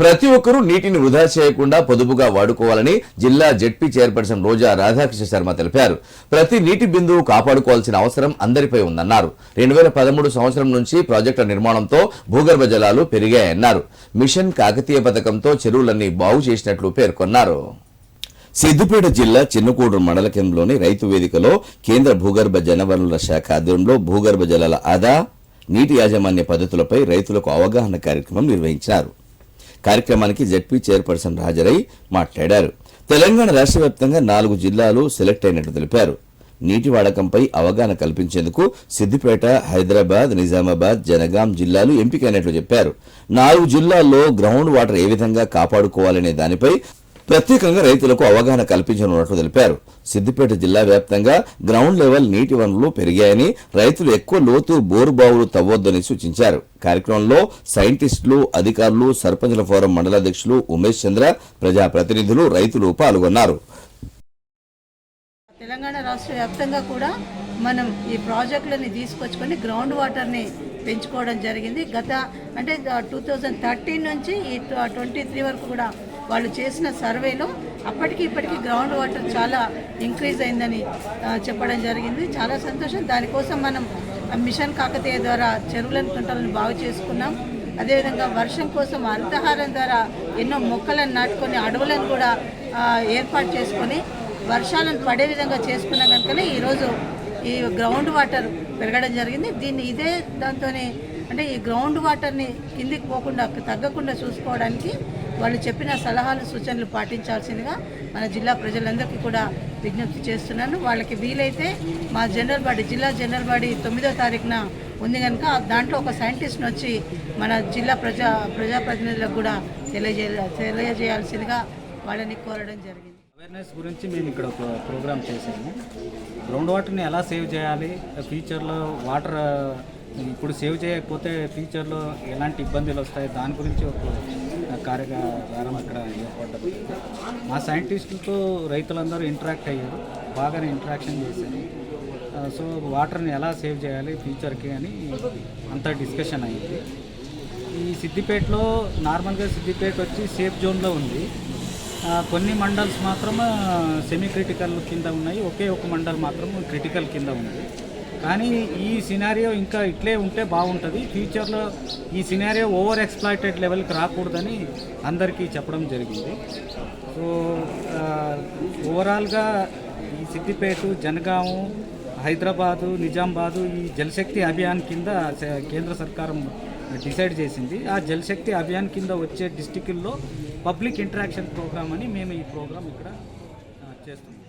ప్రతి ఒక్కరూ నీటిని వృధా చేయకుండా పొదుపుగా వాడుకోవాలని జిల్లా జెడ్పీ చైర్పర్సన్ రోజా రాధాకృష్ణ శర్మ తెలిపారు. ప్రతి నీటి బిందువు కాపాడుకోవాల్సిన అవసరం అందరిపై ఉందన్నారు. రెండు వేల పదమూడు సంవత్సరం నుంచి ప్రాజెక్టుల నిర్మాణంతో భూగర్భ జలాలు పెరిగాయన్నారు. మిషన్ కాకతీయ పథకంతో చెరువులన్నీ బాగు చేసినట్లు పేర్కొన్నారు. సిద్దిపేట జిల్లా చిన్నకూడూరు మండల కేంద్రంలోని రైతు వేదికలో కేంద్ర భూగర్భ జలవనరుల శాఖ ఆధ్వర్యంలో భూగర్భ జలాల ఆదా నీటి యాజమాన్య పద్ధతులపై రైతులకు అవగాహన కార్యక్రమం నిర్వహించారు. కార్యక్రమానికి జడ్పీ చైర్పర్సన్ హాజరై మాట్లాడారు. తెలంగాణ రాష్ట్ర వ్యాప్తంగా నాలుగు జిల్లాలు సెలెక్ట్ అయినట్టు తెలిపారు. నీటి వాడకంపై అవగాహన కల్పించేందుకు సిద్దిపేట హైదరాబాద్ నిజామాబాద్ జనగాం జిల్లాలు ఎంపికైనట్లు చెప్పారు. నాలుగు జిల్లాల్లో గ్రౌండ్ వాటర్ ఏ విధంగా కాపాడుకోవాలనే దానిపై ప్రత్యేకంగా రైతులకు అవగాహన కల్పించనున్నట్లు తెలిపారు. సిద్దిపేట జిల్లా వ్యాప్తంగా గ్రౌండ్ లెవెల్ నీటి వనరులు పెరిగాయని రైతులు ఎక్కువ లోతు బోరు బావులు తవ్వొద్దని సూచించారు. కార్యక్రమంలో సైంటిస్టులు అధికారులు సర్పంచుల ఫోరం మండలాధ్యక్షులు ఉమేష్ చంద్ర ప్రజాప్రతినిధులు రైతులు పాల్గొన్నారు. తెలంగాణ రాష్ట్ర వ్యాప్తంగా కూడా మనం ఈ ప్రాజెక్టులని తీసుకొచ్చుకొని గ్రౌండ్ వాటర్ని పెంచుకోవడం జరిగింది. గత అంటే టూ థౌజండ్ థర్టీన్ నుంచి ఈ ట్వంటీ త్రీ వరకు కూడా వాళ్ళు చేసిన సర్వేలో అప్పటికి ఇప్పటికీ గ్రౌండ్ వాటర్ చాలా ఇంక్రీజ్ అయిందని చెప్పడం జరిగింది. చాలా సంతోషం. దానికోసం మనం మిషన్ కాకతీయ ద్వారా చెరువులను కుంటలను బాగు చేసుకున్నాం. అదేవిధంగా వర్షం కోసం అర్థహారం ద్వారా ఎన్నో మొక్కలను నాటుకొని అడవులను కూడా ఏర్పాటు చేసుకొని వర్షాలను పడే విధంగా చేసుకున్నాం కనుకనే ఈరోజు ఈ గ్రౌండ్ వాటర్ పెరగడం జరిగింది. దీన్ని ఇదే దాంతోనే అంటే ఈ గ్రౌండ్ వాటర్ని కిందికి పోకుండా తగ్గకుండా చూసుకోవడానికి వాళ్ళు చెప్పిన సలహాలు సూచనలు పాటించాల్సిందిగా మన జిల్లా ప్రజలందరికీ కూడా విజ్ఞప్తి చేస్తున్నాను. వాళ్ళకి వీలైతే మా జనరల్ బాడీ జిల్లా జనరల్ బాడీ తొమ్మిదో తారీఖున ఉంది కనుక దాంట్లో ఒక సైంటిస్ట్ని వచ్చి మన జిల్లా ప్రజా ప్రజాప్రతినిధులకు కూడా తెలియజే తెలియజేయాల్సిందిగా వాళ్ళని కోరడం జరిగింది. అవేర్నెస్ గురించి మేము ఇక్కడ ఒక ప్రోగ్రామ్ చేసాము గ్రౌండ్ వాటర్ని ఎలా సేవ్ చేయాలి? ఫ్యూచర్లో వాటర్ ఇప్పుడు సేవ్ చేయకపోతే ఫ్యూచర్లో ఎలాంటి ఇబ్బందులు వస్తాయి? దాని గురించి ఒక కార్యక్రమం ఇక్కడ ఏర్పడ్డది. మా సైంటిస్టులతో రైతులందరూ ఇంటరాక్ట్ అయ్యారు. బాగానే ఇంటరాక్షన్ చేశారు. సో వాటర్ని ఎలా సేవ్ చేయాలి ఫ్యూచర్కి అని అంతా డిస్కషన్ అయ్యింది ఈ సిద్దిపేటలో నార్మల్గా సిద్దిపేట వచ్చి సేఫ్ జోన్లో ఉంది. కొన్ని మండల్స్ మాత్రం సెమీ క్రిటికల్ కింద ఉన్నాయి. ఒకే ఒక మండల్ మాత్రం క్రిటికల్ కింద ఉంది. కానీ ఈ సినారియో ఇంకా ఇట్లే ఉంటే బాగుంటుంది. ఫ్యూచర్లో ఈ సినారియో ఓవర్ ఎక్స్ప్లాయిటెడ్ లెవెల్కి రాకూడదని అందరికీ చెప్పడం జరిగింది. సో ఓవరాల్గా ఈ సిద్దిపేట జనగాము హైదరాబాదు నిజామాబాదు ఈ జలశక్తి అభియాన్ కింద కేంద్ర సర్కారం డిసైడ్ చేసింది. ఆ జలశక్తి అభియాన్ కింద వచ్చే డిస్టిక్ల్లో పబ్లిక్ ఇంటరాక్షన్ ప్రోగ్రామ్ అని మేము ఈ ప్రోగ్రామ్ ఇక్కడ చేస్తున్నాం.